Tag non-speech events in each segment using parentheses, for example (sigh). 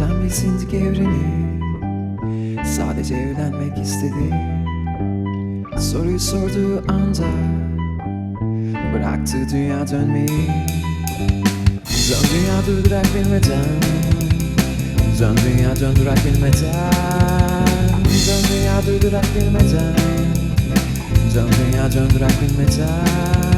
Nereden bilsindik evreni. Sadece evlenmek istedi. Soruyu sorduğu anda Bıraktı dünya dönmeyi. Dön dünya durdurak bilmeden Dön dünya döndürak bilmeden Dön dünya durdurak bilmeden Dön dünya döndürak bilmeden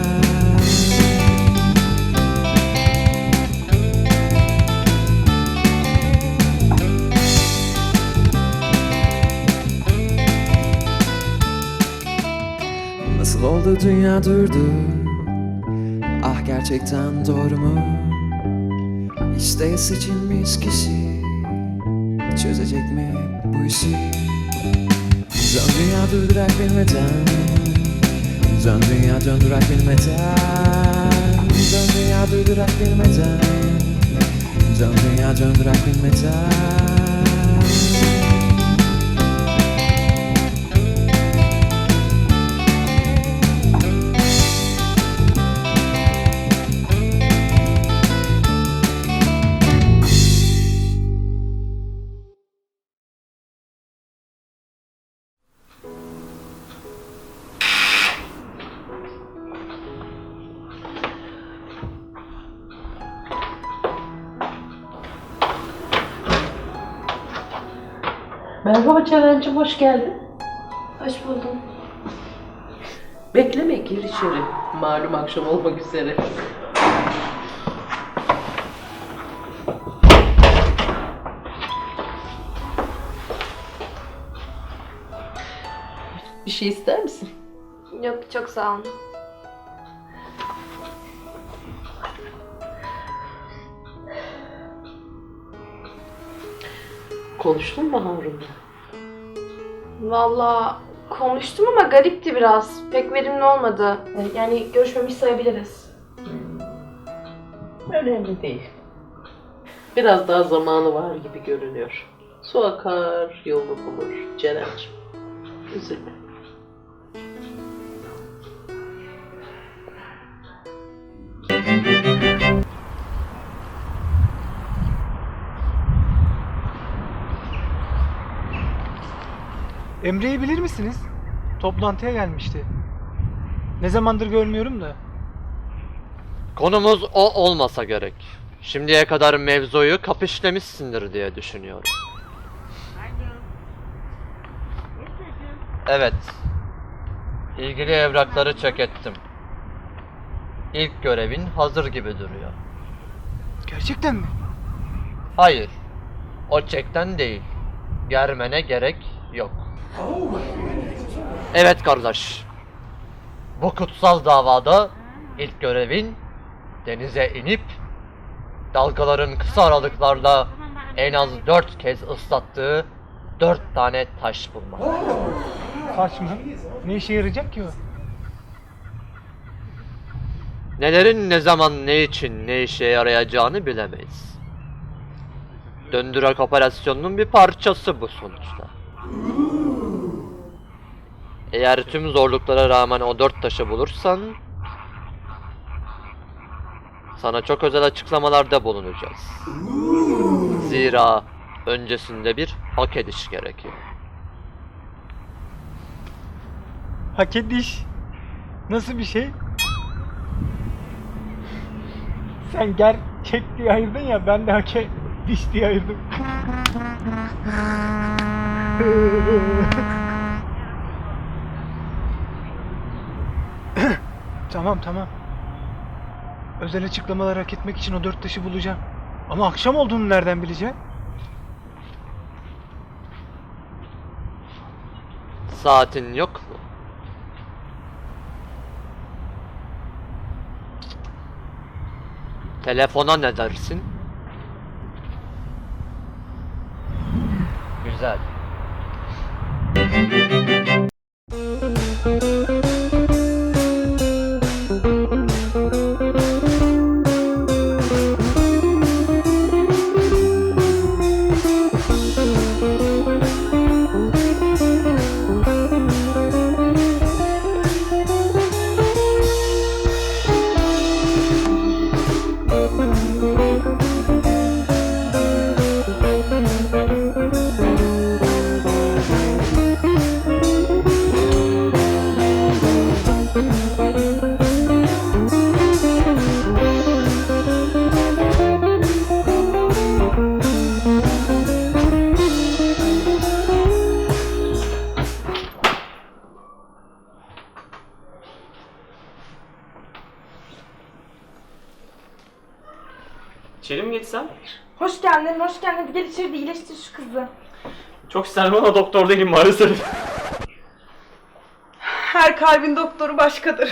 Nasıl oldu dünya durdu? Ah gerçekten doğru mu? İşte seçilmiş kişi. Çözecek mi bu işi? Dön dünya durdurak bilmeden. Dön dünya döndürak bilmeden. Dön dünya durdurak bilmeden. Dön dünya döndürak bilmeden Merhaba Ceren'cim hoş geldin. Hoş buldum. Bekleme gir içeri. Malum akşam olmak üzere. Bir şey ister misin? Yok çok sağ olun. Konuştun mu Harun'la? Valla konuştum ama garipti biraz. Pek verimli olmadı. Yani görüşmemiş sayabiliriz. Önemli değil. Biraz daha zamanı var gibi görünüyor. Su akar, yolunu bulur. Ceren'cim. Üzülme. Emre'yi bilir misiniz? Toplantıya gelmişti. Ne zamandır görmüyorum da. Konumuz o olmasa gerek. Şimdiye kadar mevzuyu kapışlemişsindir diye düşünüyorum. Evet. İlgili evrakları çek ettim. İlk görevin hazır gibi duruyor. Gerçekten mi? Hayır. O çekten değil. Germene gerek yok. Evet kardeş. Bu kutsal davada ilk görevin denize inip dalgaların kısa aralıklarla en az dört kez ıslattığı dört tane taş bulmak. Saç mı? Ne işe yarayacak ki o? Nelerin ne zaman ne için ne işe yarayacağını bilemeyiz. Döndürak operasyonunun bir parçası bu sonuçta. Eğer tüm zorluklara rağmen o dört taşı bulursan sana çok özel açıklamalarda bulunacağız. Zira öncesinde bir hak ediş gerekiyor. Hak ediş. Nasıl bir şey? Sen gerçek diye ayırdın ya ben de hak ediş diye ayırdım. (laughs) tamam tamam. Özel açıklamalar hak etmek için o dört taşı bulacağım. Ama akşam olduğunu nereden bileceğim? Saatin yok mu? Telefona ne dersin? Güzel. İçeri mi geçsem? Hoş geldin, hoş geldin. Hadi gel içeri de iyileştir şu kızı. Çok isterdim ama doktor değilim maalesef. Her kalbin doktoru başkadır.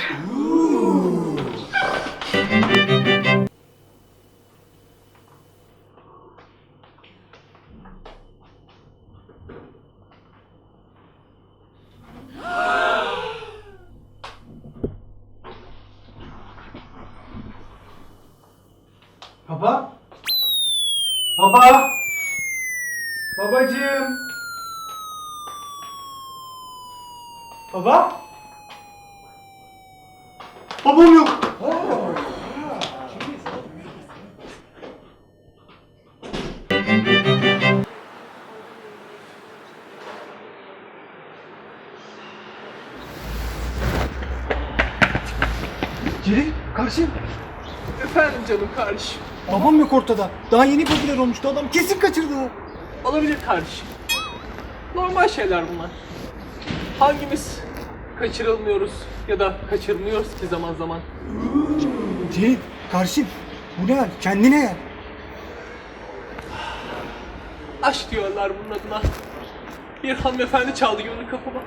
Baba? Babacığım? Baba? Babam yok. Celil, karşıyım. Efendim canım kardeşim. Babam yok ortada. Daha yeni popüler olmuştu adam. Kesin kaçırdı. Olabilir kardeşim. Normal şeyler bunlar. Hangimiz kaçırılmıyoruz ya da kaçırılıyoruz ki zaman zaman. Celil, karşım. Bu ne? Kendine gel. Aşk diyorlar bunun adına. Bir hanımefendi çaldı yolu kapıma.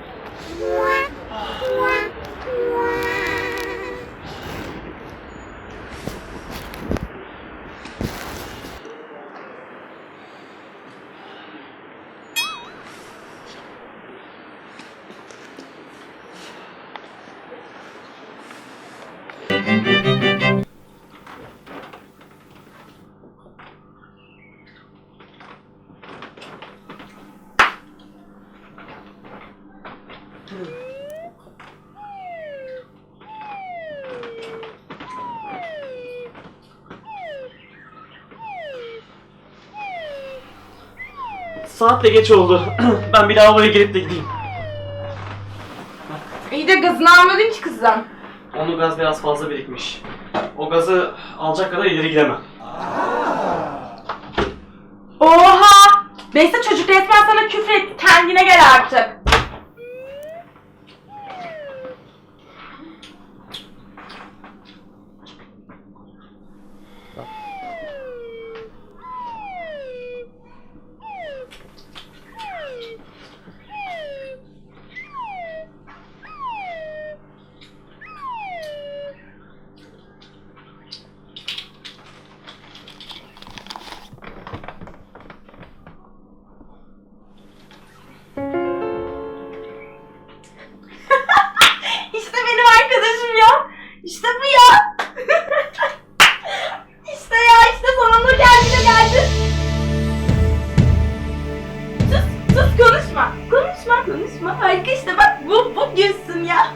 Saat de geç oldu. (clears throat) ben bir lavaboya girip de gideyim. İyi de gazını almadın ki kızdan. Onun gaz biraz fazla birikmiş. O gazı alacak kadar ileri gidemem. Oha! Neyse çocuk resmen sana küfür etti. Kendine gel artık. Harika işte bak bu bu gülsün ya.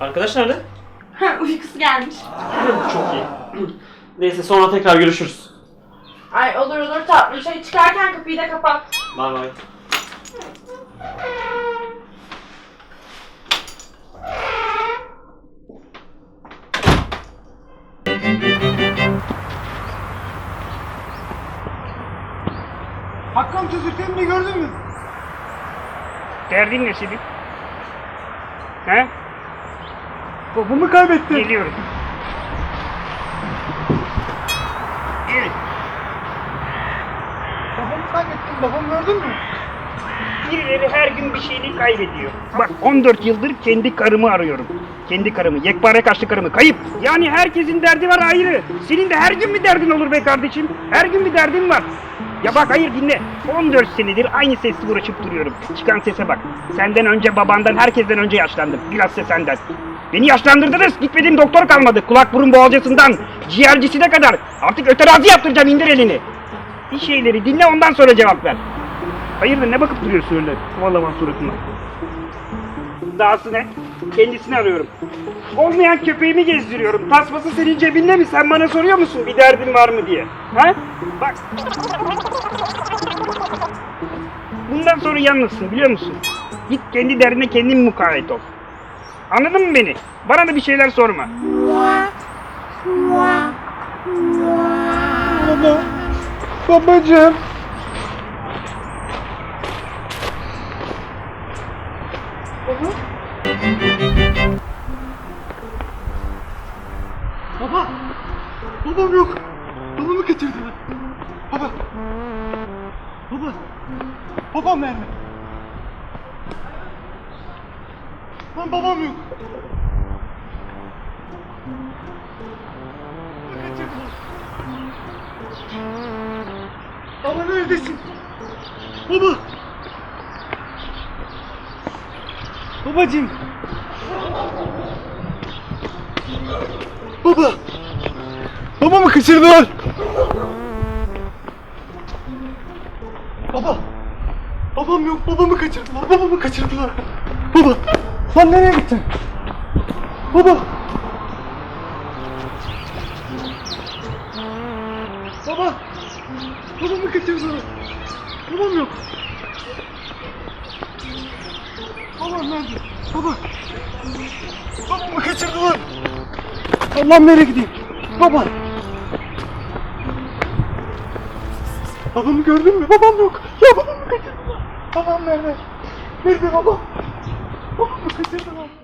Arkadaş nerede? Uykusu gelmiş. Çok iyi. Neyse sonra tekrar görüşürüz. Ay olur olur tatlım. Şey çıkarken kapıyı da kapat. Bay bay. Hakkım Çözür filmini gördün mü? Derdin ne senin? He? Babamı kaybettim. Geliyorum. Evet. Babamı gördün mü? Birileri her gün bir şeyini kaybediyor. Bak 14 yıldır kendi karımı arıyorum. Kendi karımı, yekpare kaçlı karımı. Kayıp. Yani herkesin derdi var ayrı. Senin de her gün bir derdin olur be kardeşim. Her gün bir derdin var. Ya bak hayır dinle. 14 senedir aynı sesle uğraşıp duruyorum. Çıkan sese bak. Senden önce babandan herkesten önce yaşlandım. Biraz da senden. Beni yaşlandırdınız. Gitmediğim doktor kalmadı. Kulak burun boğazcısından ciğercisine kadar. Artık öterazi yaptıracağım indir elini bahsettiği şeyleri dinle ondan sonra cevap ver. Hayırdır ne bakıp duruyorsun öyle kovalaman suratına? Dahası ne? Kendisini arıyorum. Olmayan köpeğimi gezdiriyorum. Tasması senin cebinde mi? Sen bana soruyor musun bir derdin var mı diye? Ha? Bak. Bundan sonra yalnızsın biliyor musun? Git kendi derdine kendin mukayet ol. Anladın mı beni? Bana da bir şeyler sorma. Baba. Babacığım. Baba. Babam yok. Babamı kaçırdılar. Baba. Baba. Babam nerede? Lan babam yok. Kaçırdılar. Baba neredesin? Baba. Babacığım. Baba. Babamı kaçırdılar. Baba. Babam yok. Babamı kaçırdılar. Babamı kaçırdılar. Baba. Sen nereye gittin? Baba. Baba. Babamı kaçırdılar. Babam yok. Babam nerede? Baba. Babamı kaçırdılar. Allah'ım nereye gideyim? Baba. Babamı gördün mü? Babam yok. Ya babamı kaçırdılar. Babam nerede? Nerede babam? Babamı kaçırdılar.